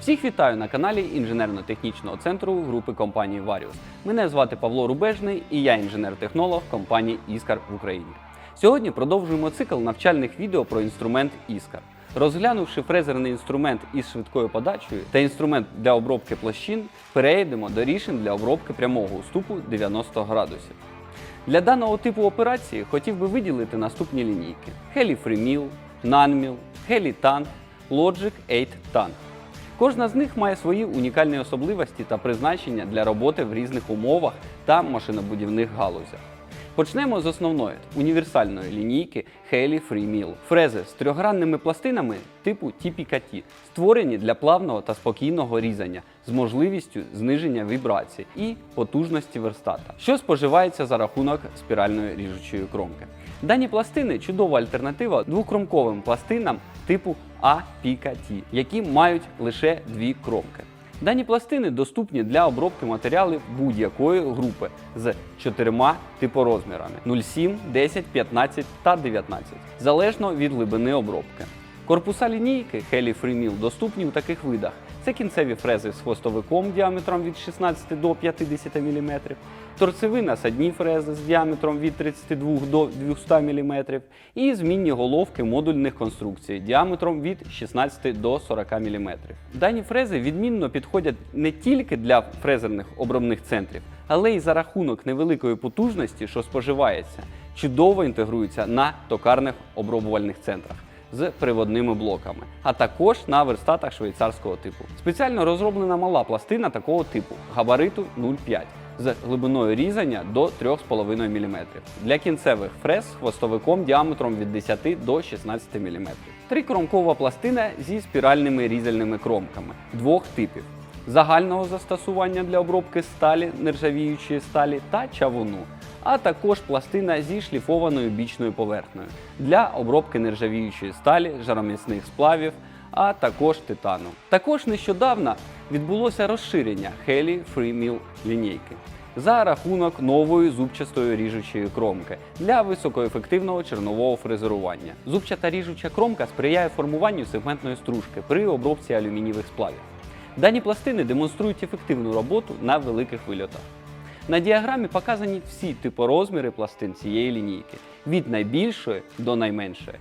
Всіх вітаю на каналі інженерно-технічного центру групи компанії Varius. Мене звати Павло Рубежний і я інженер-технолог компанії Іскар в Україні. Сьогодні продовжуємо цикл навчальних відео про інструмент Іскар. Розглянувши фрезерний інструмент із швидкою подачею та інструмент для обробки площин, перейдемо до рішень для обробки прямого уступу 90 градусів. Для даного типу операції хотів би виділити наступні лінійки: Heli FreeMill, NanMill, Heli Tank, Logic 8 Tank. Кожна з них має свої унікальні особливості та призначення для роботи в різних умовах та машинобудівних галузях. Почнемо з основної універсальної лінійки Heli FreeMill. Фрези з трьохгранними пластинами типу TPKT, створені для плавного та спокійного різання з можливістю зниження вібрацій і потужності верстата, що споживається за рахунок спіральної ріжучої кромки. Дані пластини чудова альтернатива двокромковим пластинам типу APKT, які мають лише дві кромки. Дані пластини доступні для обробки матеріалів будь-якої групи з чотирма типорозмірами 07, 10, 15 та 19, залежно від глибини обробки. Корпуса лінійки Heli FreeMill доступні у таких видах. Це кінцеві фрези з хвостовиком діаметром від 16 до 50 мм, торцеві насадні фрези з діаметром від 32 до 200 мм і змінні головки модульних конструкцій діаметром від 16 до 40 мм. Дані фрези відмінно підходять не тільки для фрезерних обробних центрів, але й за рахунок невеликої потужності, що споживається, чудово інтегруються на токарних обробувальних центрах з приводними блоками, а також на верстатах швейцарського типу. Спеціально розроблена мала пластина такого типу габариту 0,5 з глибиною різання до 3,5 мм. Для кінцевих фрез з хвостовиком діаметром від 10 до 16 мм. Трикромкова пластина зі спіральними різальними кромками двох типів загального застосування для обробки сталі, нержавіючої сталі та чавуну, а також пластина зі шліфованою бічною поверхнею для обробки нержавіючої сталі, жароміцних сплавів, а також титану. Також нещодавно відбулося розширення Heli FreeMill лінійки за рахунок нової зубчастої ріжучої кромки для високоефективного чернового фрезерування. Зубчата ріжуча кромка сприяє формуванню сегментної стружки при обробці алюмінієвих сплавів. Дані пластини демонструють ефективну роботу на великих вильотах. На діаграмі показані всі типорозміри пластин цієї лінійки від найбільшої до найменшої.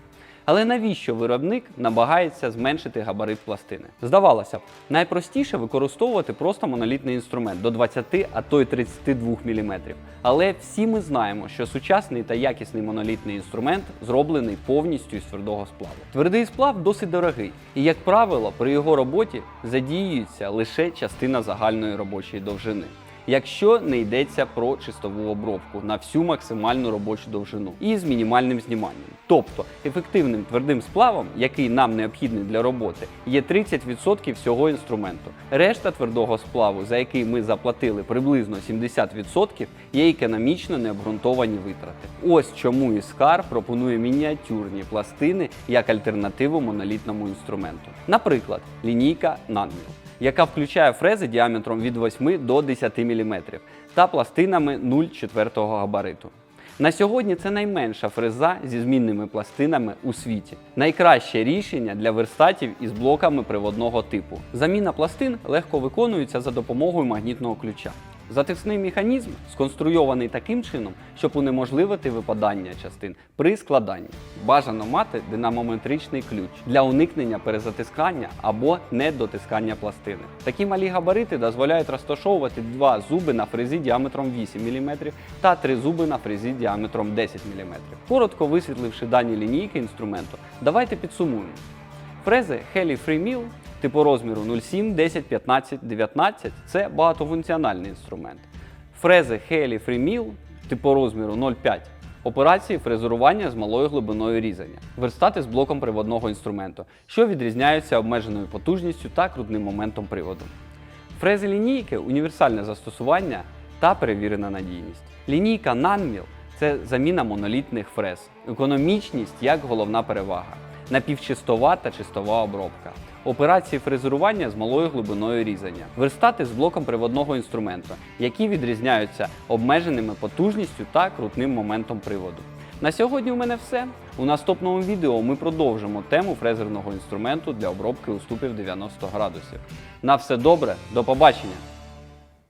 Але навіщо виробник намагається зменшити габарит пластини? Здавалося б, найпростіше використовувати просто монолітний інструмент до 20, а то й 32 мм. Але всі ми знаємо, що сучасний та якісний монолітний інструмент зроблений повністю із твердого сплаву. Твердий сплав досить дорогий, і, як правило, при його роботі задіюється лише частина загальної робочої довжини якщо не йдеться про чистову обробку на всю максимальну робочу довжину і з мінімальним зніманням. Тобто ефективним твердим сплавом, який нам необхідний для роботи, є 30% всього інструменту. Решта твердого сплаву, за який ми заплатили приблизно 70%, є економічно необґрунтовані витрати. Ось чому Іскар пропонує мініатюрні пластини як альтернативу монолітному інструменту. Наприклад, лінійка Nanmil яка включає фрези діаметром від 8 до 10 мм та пластинами 0,4 габариту. На сьогодні це найменша фреза зі змінними пластинами у світі. Найкраще рішення для верстатів із блоками приводного типу. Заміна пластин легко виконується за допомогою магнітного ключа. Затисний механізм сконструйований таким чином, щоб унеможливити випадання частин при складанні. Бажано мати динамометричний ключ для уникнення перезатискання або недотискання пластини. Такі малі габарити дозволяють розташовувати два зуби на фрезі діаметром 8 мм та три зуби на фрезі діаметром 10 мм. Коротко висвітливши дані лінійки інструменту, давайте підсумуємо. Фрези Heli FreeMill типу розміру 07, 10, 15, 19 це багатофункціональний інструмент. Фрези Heli FreeMill типу розміру 0,5 операції фрезерування з малою глибиною різання, верстати з блоком приводного інструменту, що відрізняються обмеженою потужністю та крутним моментом приводу. Фрези лінійки універсальне застосування та перевірена надійність. Лінійка NanMill – це заміна монолітних фрез, економічність як головна перевага напівчистова та чистова обробка. Операції фрезерування з малою глибиною різання, верстати з блоком приводного інструменту, які відрізняються обмеженими потужністю та крутним моментом приводу. На сьогодні у мене все. У наступному відео ми продовжимо тему фрезерного інструменту для обробки уступів 90 градусів. На все добре, до побачення!